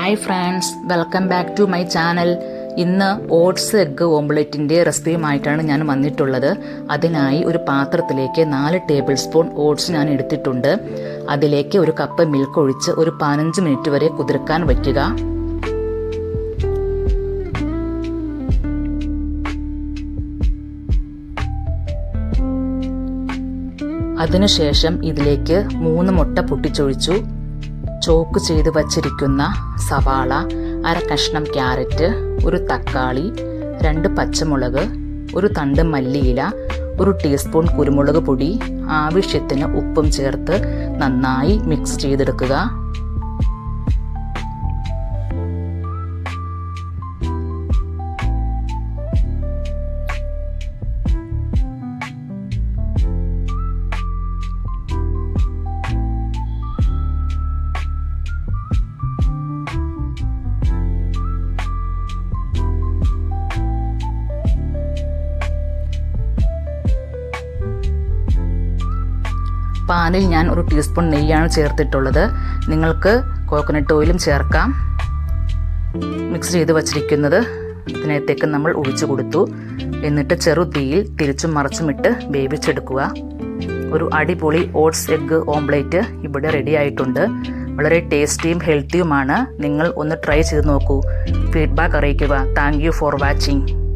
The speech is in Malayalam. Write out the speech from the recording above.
Hi friends welcome back to my channel ഇന്ന് ഓട്സ് എഗ്ഗ് ഓംലെറ്റിന്റെ റെസിപ്പിയുമായിട്ടാണ് ഞാൻ വന്നിട്ടുള്ളത്. അതിനായി ഒരു പാത്രത്തിലേക്ക് നാല് ടേബിൾ സ്പൂൺ ഓട്സ് ഞാൻ എടുത്തിട്ടുണ്ട്. അതിലേക്ക് ഒരു കപ്പ് മിൽക്ക് ഒഴിച്ച് ഒരു പതിനഞ്ച് മിനിറ്റ് വരെ കുതിർക്കാൻ വയ്ക്കുക. അതിനുശേഷം ഇതിലേക്ക് മൂന്ന് മുട്ട പൊട്ടിച്ചൊഴിച്ചു. ചോക്ക് ചെയ്ത് വച്ചിരിക്കുന്ന സവാള അര കഷ്ണം ക്യാരറ്റ് ഒരു തക്കാളി രണ്ട് പച്ചമുളക് ഒരു തണ്ട് മല്ലിയില ഒരു ടീസ്പൂൺ കുരുമുളക് പൊടി ആവശ്യത്തിന് ഉപ്പും ചേർത്ത് നന്നായി മിക്സ് ചെയ്തെടുക്കുക. പാലിൽ ഞാൻ ഒരു ടീസ്പൂൺ നെയ്യാണ് ചേർത്തിട്ടുള്ളത്. നിങ്ങൾക്ക് കോക്കനട്ട് ഓയിലും ചേർക്കാം. മിക്സ് ചെയ്ത് വച്ചിരിക്കുന്നത് ഇതിനകത്തേക്ക് നമ്മൾ ഒഴിച്ചു കൊടുത്തു. എന്നിട്ട് ചെറു തീയിൽ തിരിച്ചും മറച്ചും ഇട്ട് വേവിച്ചെടുക്കുക. ഒരു അടിപൊളി ഓട്സ് എഗ്ഗ് ഓംപ്ലേറ്റ് ഇവിടെ റെഡി ആയിട്ടുണ്ട്. വളരെ ടേസ്റ്റിയും ഹെൽത്തിയുമാണ്. നിങ്ങൾ ഒന്ന് ട്രൈ ചെയ്ത് നോക്കൂ. ഫീഡ്ബാക്ക് അറിയിക്കുക. Thank for watching